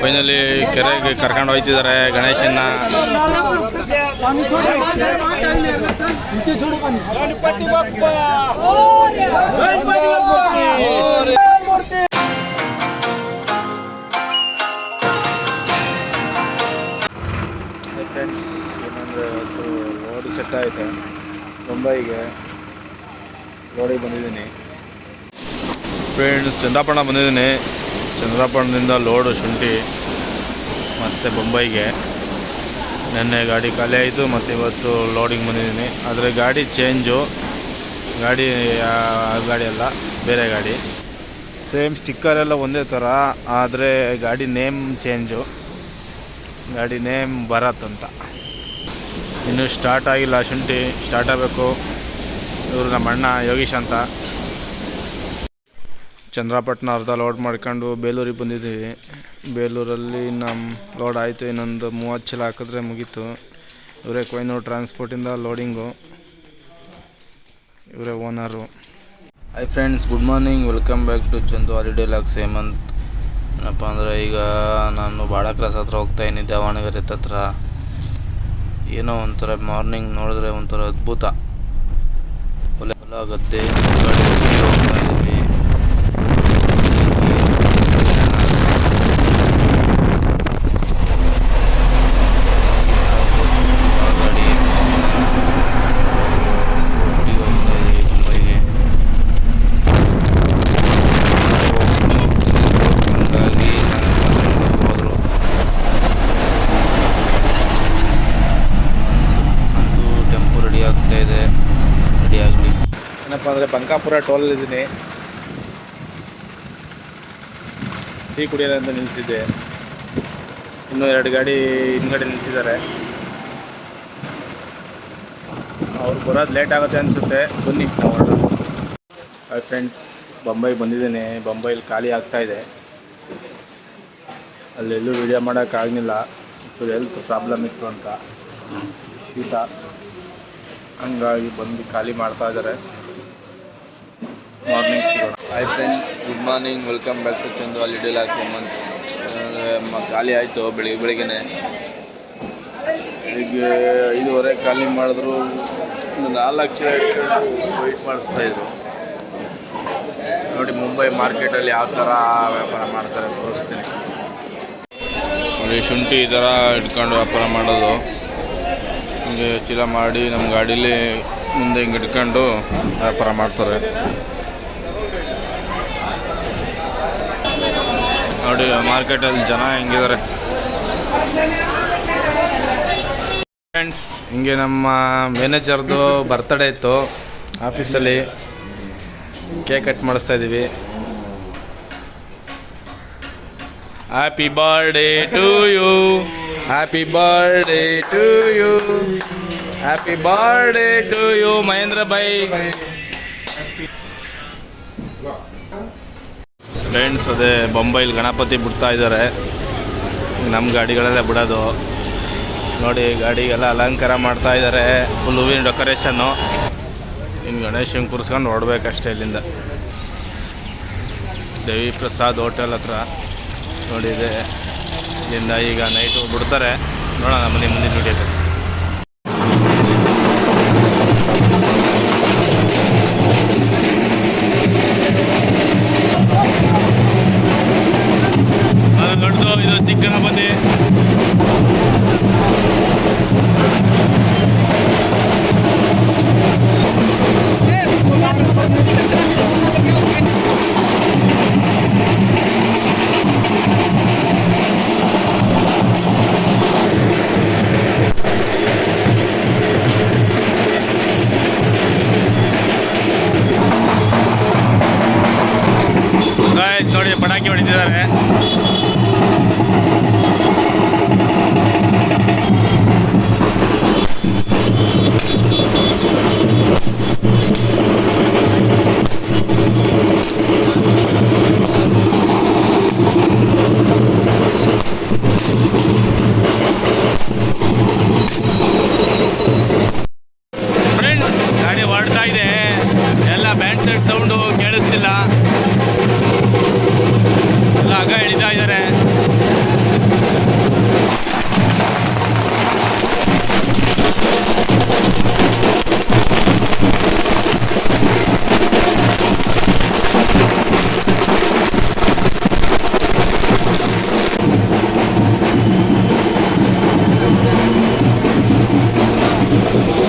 Finally ಕೆರೆಗೆ ಕರ್ಕೊಂಡು ಹೋಗ್ತಿದ್ದಾರೆ ಗಣೇಶನ್ನ. ಫ್ರೆಂಡ್ಸ್ ಏನಂದ್ರೆ ಅದು ರೋಡಿ ಸೆಟ್ ಆಯಿತು. ಮುಂಬೈಗೆ ರೋಡಿಗೆ ಬಂದಿದ್ದೀನಿ. ಫ್ರೆಂಡ್ಸ್ ಚಂದಾಪಣ್ಣ ಬಂದಿದ್ದೀನಿ. ಚಂದ್ರಾಪಣದಿಂದ ಲೋಡು ಶುಂಠಿ ಮತ್ತು ಬೊಂಬೈಗೆ. ನೆನ್ನೆ ಗಾಡಿ ಖಾಲಿ ಆಯಿತು ಮತ್ತು ಇವತ್ತು ಲೋಡಿಂಗ್ ಬಂದಿದ್ದೀನಿ. ಆದರೆ ಗಾಡಿ ಚೇಂಜು. ಗಾಡಿ, ಆ ಗಾಡಿ ಅಲ್ಲ, ಬೇರೆ ಗಾಡಿ. ಸೇಮ್ ಸ್ಟಿಕ್ಕರ್ ಎಲ್ಲ ಒಂದೇ ಥರ ಆದರೆ ಗಾಡಿ ನೇಮ್ ಚೇಂಜು. ಗಾಡಿ ನೇಮ್ ಭರತ್ ಅಂತ. ಇನ್ನೂ ಸ್ಟಾರ್ಟ್ ಆಗಿಲ್ಲ ಶುಂಠಿ. ಸ್ಟಾರ್ಟ್ ಆಗಬೇಕು. ಇವರು ನಮ್ಮ ಅಣ್ಣ ಯೋಗೀಶ್ ಅಂತ. ಚಂದ್ರಪಟ್ಟಣ ಅರ್ಧ ಲೋಡ್ ಮಾಡ್ಕೊಂಡು ಬೇಲೂರಿಗೆ ಬಂದಿದ್ದೀವಿ. ಬೇಲೂರಲ್ಲಿ ನಮ್ಮ ಲೋಡ್ ಆಯಿತು, ಇನ್ನೊಂದು ಮೂವತ್ತು ಚೀಲ ಹಾಕಿದ್ರೆ ಮುಗೀತು. ಇವರೇ ಕೊಯ್ನೂರು ಟ್ರಾನ್ಸ್ಪೋರ್ಟಿಂದ ಲೋಡಿಂಗು ಇವರೇ owner hi friends good morning welcome back to Chandu holiday LOX Hemanth ಏನಪ್ಪ ಅಂದರೆ ಈಗ ನಾನು ಭಾಳ ಕ್ರಾಸ್ ಹತ್ರ ಹೋಗ್ತಾ ಇದ್ದೀನಿ ದಾವಣಗೆರೆ ಹತ್ರ ಏನೋ ಒಂಥರ ಮಾರ್ನಿಂಗ್ ನೋಡಿದ್ರೆ ಒಂಥರ ಅದ್ಭುತ. ಒಲೆ ಹೊಲ ಗದ್ದೆ ಗಾಡಿ ಹೋಗ್ತಾ ಇದ್ದೀವಿ ಗಾಡಿ ಒಟ್ಟಿಗೆ ಹೋಗ್ತಾ ಇದ್ದೀವಿ ಮುಂಬೈಗೆ ಹಂಗಾಗಿ ಹೋದರು ನಂದು ಟೆಂಪು ರೆಡಿ ಆಗ್ತಾ ಇದೆ ರೆಡಿ ಆಗಲಿ ಏನಪ್ಪ ಅಂದರೆ ಬಂಕಾಪುರ ಟೋಲ್ ಇದ್ದೀನಿ ಟೀ ಕುಡಿಯೋಣ ಅಂತ ನಿಲ್ಸಿದ್ದೆ. ಇನ್ನೂ ಎರಡು ಗಾಡಿ ಹಿಂದ್ಗಡೆ ನಿಲ್ಸಿದ್ದಾರೆ. ಅವ್ರು ಬರೋದು ಲೇಟ್ ಆಗುತ್ತೆ ಅನಿಸುತ್ತೆ. ಬನ್ನಿ ಹಾಯ್ ಫ್ರೆಂಡ್ಸ್ ಬೊಂಬೈ ಬಂದಿದ್ದೀನಿ. ಬೊಂಬೈಲಿ ಖಾಲಿ ಆಗ್ತಾ ಇದೆ. ಅಲ್ಲೆಲ್ಲೂ ವಿಡಿಯೋ ಮಾಡೋಕ್ಕಾಗಲಿಲ್ಲ ಒಂಚೂರು ಹೆಲ್ತ್ ಪ್ರಾಬ್ಲಮ್ ಇತ್ತು ಅಂತ. ಶೀತ. ಹಂಗಾಗಿ ಬಂದು ಖಾಲಿ ಮಾಡ್ತಾ ಇದ್ದಾರೆ. ಮಾರ್ನಿಂಗ್ ಸಿಗೋದು hi friends good morning welcome back to Chandu holiday Dale Hemanth ಮ, ಖಾಲಿ ಆಯಿತು ಬೆಳಿಗ್ಗೆ, ಬೆಳಿಗ್ಗೆನೆ. ಈಗ ಐದುವರೆ ಖಾಲಿ ಮಾಡಿದ್ರು ನಾಲ್ಕು ಚೀಲ ವೆಯ್ಟ್ ಮಾಡಿಸ್ತಾ ಇದ್ರು. ನೋಡಿ, ಮುಂಬೈ ಮಾರ್ಕೆಟಲ್ಲಿ ಯಾವ ಥರ ವ್ಯಾಪಾರ ಮಾಡ್ತಾರೆ ತೋರಿಸ್ತೀನಿ. ನೋಡಿ, ಶುಂಠಿ ಈ ಥರ ಇಟ್ಕೊಂಡು ವ್ಯಾಪಾರ ಮಾಡೋದು. ಹಿಂಗೆ ಚೀಲ ಮಾಡಿ ನಮ್ಮ ಗಾಡೀಲಿ ಮುಂದೆ ಹಿಂಗೆ ಇಟ್ಕೊಂಡು ವ್ಯಾಪಾರ ಮಾಡ್ತಾರೆ. ನೋಡಿ ಮಾರ್ಕೆಟಲ್ಲಿ ಜನ ಹೆಂಗಿದ್ದಾರೆ ಫ್ರೆಂಡ್ಸ್ ಹಿಂಗೆ ನಮ್ಮ ಮ್ಯಾನೇಜರ್ದು ಬರ್ತಡೇ ಇತ್ತು ಆಫೀಸಲ್ಲಿ ಕೇಕ್ ಕಟ್ ಮಾಡಿಸ್ತಾ ಇದ್ದೀವಿ happy birthday to you happy birthday to you happy birthday to you Mahendra bye friends ಅದೇ ಬೊಂಬೈಲಿ ಗಣಪತಿ ಬಿಡ್ತಾ ಇದ್ದಾರೆ. ನಮ್ಮ ಗಾಡಿಗಳಲ್ಲೇ ಬಿಡೋದು. ನೋಡಿ, ಗಾಡಿಗೆಲ್ಲ ಅಲಂಕಾರ ಮಾಡ್ತಾ ಇದ್ದಾರೆ. ಫುಲ್ ಹೂವಿನ ಡೆಕೋರೇಷನ್ನು ಇನ್ನು ಗಣೇಶನ್ ಕೂರಿಸ್ಕೊಂಡು ಅಷ್ಟೇ ಇಲ್ಲಿಂದ. ದೇವಿ ಪ್ರಸಾದ್ ಹೋಟೆಲ್ ಹತ್ರ. ನೋಡಿದೆ ಇಲ್ಲಿಂದ ಈಗ ನೈಟು ಬಿಡ್ತಾರೆ. ನೋಡೋಣ ಮನೆ ಮುಂದಿನ ವಿಡಿಯೋದಲ್ಲಿ ದೊಡ್ಡದು ಇದು ಚಿಕ್ಕ ಇದ್ದಾರೆ.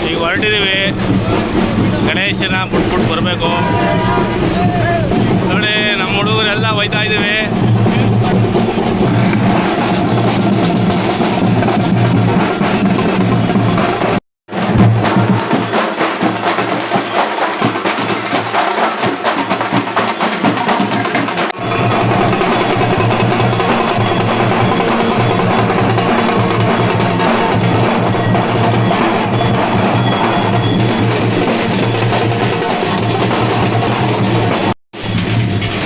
ಈಗ ಹೊರಟಿದ್ದೀವಿ. ಗಣೇಶನ ಬಿಟ್ಬಿಟ್ಟು ಬರಬೇಕು. ನೋಡಿ ನಮ್ಮ ಹುಡುಗರೆಲ್ಲ ಒಯ್ತಾ ಇದ್ದೀವಿ.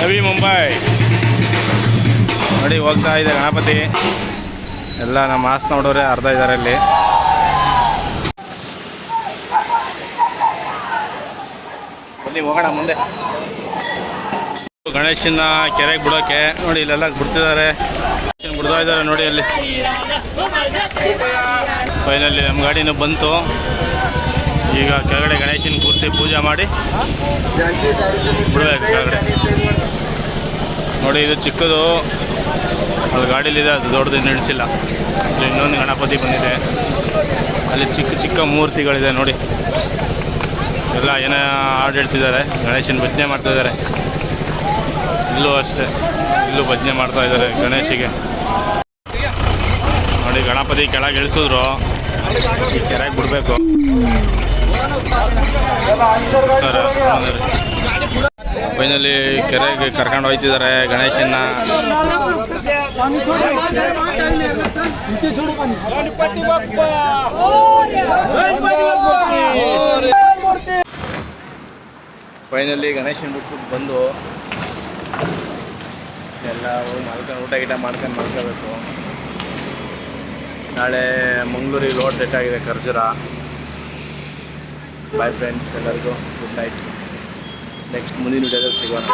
ನವಿ ಮುಂಬೈ. ನೋಡಿ ಹೋಗ್ತಾ ಇದೆ ಗಣಪತಿ. ಎಲ್ಲ ನಮ್ಮ ಆಸ್ ನೋಡೋರೆ ಅರ್ಧ ಇದ್ದಾರೆ ಅಲ್ಲಿ ಹೋಗೋಣ ಮುಂದೆ. ಗಣೇಶನ ಕೆರೆಗೆ ಬಿಡೋಕೆ. ನೋಡಿ ಇಲ್ಲೆಲ್ಲ ಬಿಡ್ತಿದ್ದಾರೆ. ಬಿಡ್ತಾ ಇದ್ದಾರೆ ನೋಡಿ ಅಲ್ಲಿ. ಫೈನಲಿ ನಮ್ಮ ಗಾಡಿನೂ ಬಂತು. ಈಗ ಕೆಳಗಡೆ ಗಣೇಶನ ಕೂರಿಸಿ ಪೂಜೆ ಮಾಡಿ. ಬಿಡಬೇಕು ಕೆಳಗಡೆ. ನೋಡಿ, ಇದು ಚಿಕ್ಕದು. ಅಲ್ಲಿ ಗಾಡೀಲಿದೆ, ಅದು ದೊಡ್ಡದು ನಿಲ್ಲಿಸಿಲ್ಲ ಇನ್ನೊಂದು ಗಣಪತಿ ಬಂದಿದೆ. ಅಲ್ಲಿ ಚಿಕ್ಕ ಚಿಕ್ಕ ಮೂರ್ತಿಗಳಿದೆ, ನೋಡಿ. ಎಲ್ಲ ಏನೋ ಹಾಡು ಹೇಳ್ತಿದ್ದಾರೆ ಗಣೇಶನ ಭಜನೆ ಮಾಡ್ತಿದ್ದಾರೆ ಇಲ್ಲೂ ಅಷ್ಟೇ. ಇಲ್ಲೂ ಭಜನೆ ಮಾಡ್ತಾ ಇದ್ದಾರೆ ಗಣೇಶಿಗೆ. ನೋಡಿ, ಗಣಪತಿ ಕೆಳಗೆ ಇಳಿಸಿದ್ರು. ಕೆರೆಗೆ ಬಿಡಬೇಕು ಫೈನಲಿ ಕೆರೆಗೆ ಕರ್ಕೊಂಡು ಹೋಯ್ತಿದ್ದಾರೆ ಗಣೇಶನ್ನ. ಫೈನಲಿ ಗಣೇಶನ ಬಿಟ್ಬಿಟ್ಟು ಬಂದು ಎಲ್ಲ ಮಾಡ್ಕೊಂಡು ಊಟ ಗೀಟ ಮಾಡ್ಕೊಂಡು ಮಾಡ್ಕೋಬೇಕು ನಾಳೆ ಮಂಗಳೂರಿಗೆ ರೋಡ್ ಸೆಟ್ ಆಗಿದೆ ಖರ್ಜೂರ. ಬಾಯ್ ಫ್ರೆಂಡ್ಸ್ ಎಲ್ಲರಿಗೂ ಗುಡ್ ನೈಟ್ ನೆಕ್ಸ್ಟ್ ಮುಂದಿನ ವಿಡಿಯೋದಲ್ಲಿ ಸಿಗೋಣ.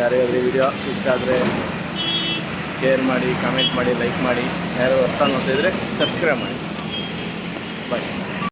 ಯಾರಿಗಾದ್ರೂ ವಿಡಿಯೋ ಇಷ್ಟ ಆದರೆ ಶೇರ್ ಮಾಡಿ ಕಾಮೆಂಟ್ ಮಾಡಿ ಲೈಕ್ ಮಾಡಿ. ಯಾರು ಹೊಸ್ತಾನು ನೋಡ್ತಿದ್ರೆ ಸಬ್ಸ್ಕ್ರೈಬ್ ಮಾಡಿ. ಬಾಯ್